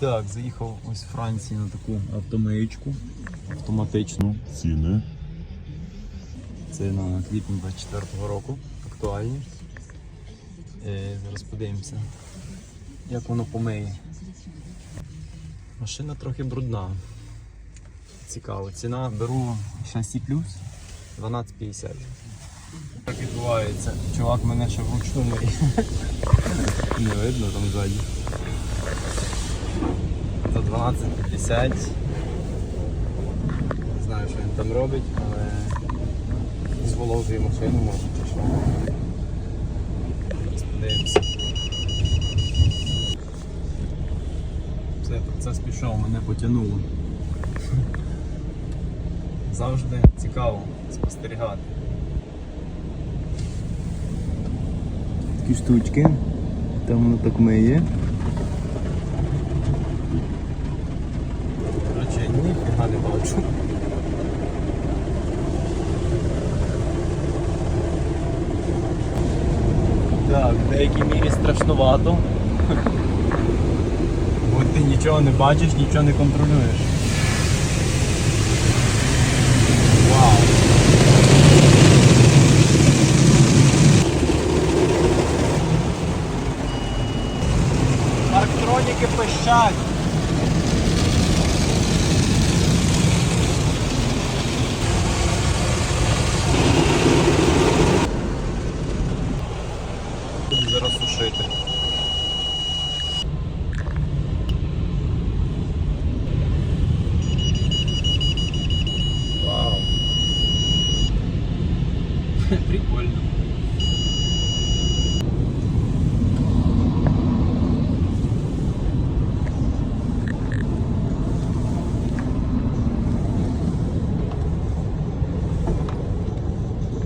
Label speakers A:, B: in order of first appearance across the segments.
A: Так, заїхав ось в Франції на таку автомиєчку автоматичну.
B: Ціни.
A: Це на квітень 24-го року. Актуальні. Е, зараз подивимося, як воно помиє. Машина трохи брудна. Цікаво. Ціна беру шасі плюс 12,50. Так відбувається. Чувак мене ще вручну миє. Не видно там ззаді. За 12,50. Не знаю, що він там робить, але зволожує машину може чи що. Зараз. Все, процес пішов, мене потягнуло. Завжди цікаво спостерігати. Такі штучки. Там воно так миє. Ніфіга. Так, в деякій мірі страшнувато. Бо ти нічого не бачиш, нічого не контролюєш. Вау. Парктроніки пищать. Прикольно.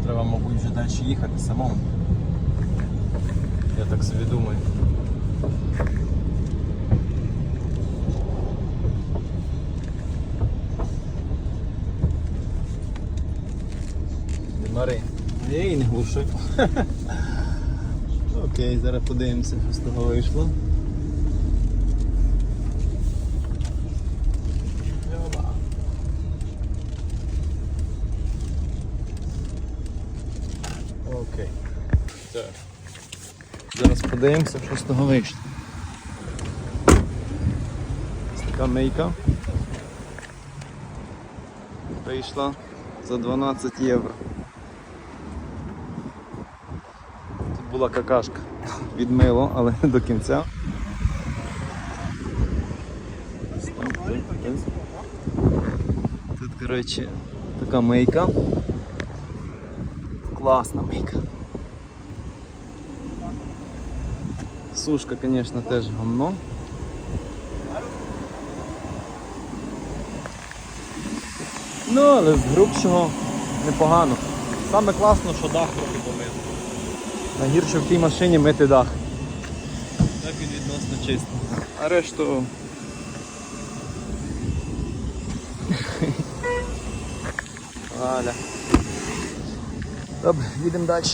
A: Треба, мабуть, вже далі їхати самому. Я так собі думаю. Мари. Я її не глушу. Окей, зараз подивимося, що з того вийшло. Окей. Так. Зараз подивимося, що з того вийшло. Ось така мийка. Вийшла за 12 євро. Тут була какашка. Відмило, але не до кінця. Тут, коротше, така мийка. Класна мийка. Сушка, конечно, теж гомно. Ну, але з грубшого непогано. Саме класно, що дах трохи помив. Найгірше в тій машині мити дах. Так він відносно чистий. А решту. Валя. Добре, їдемо далі.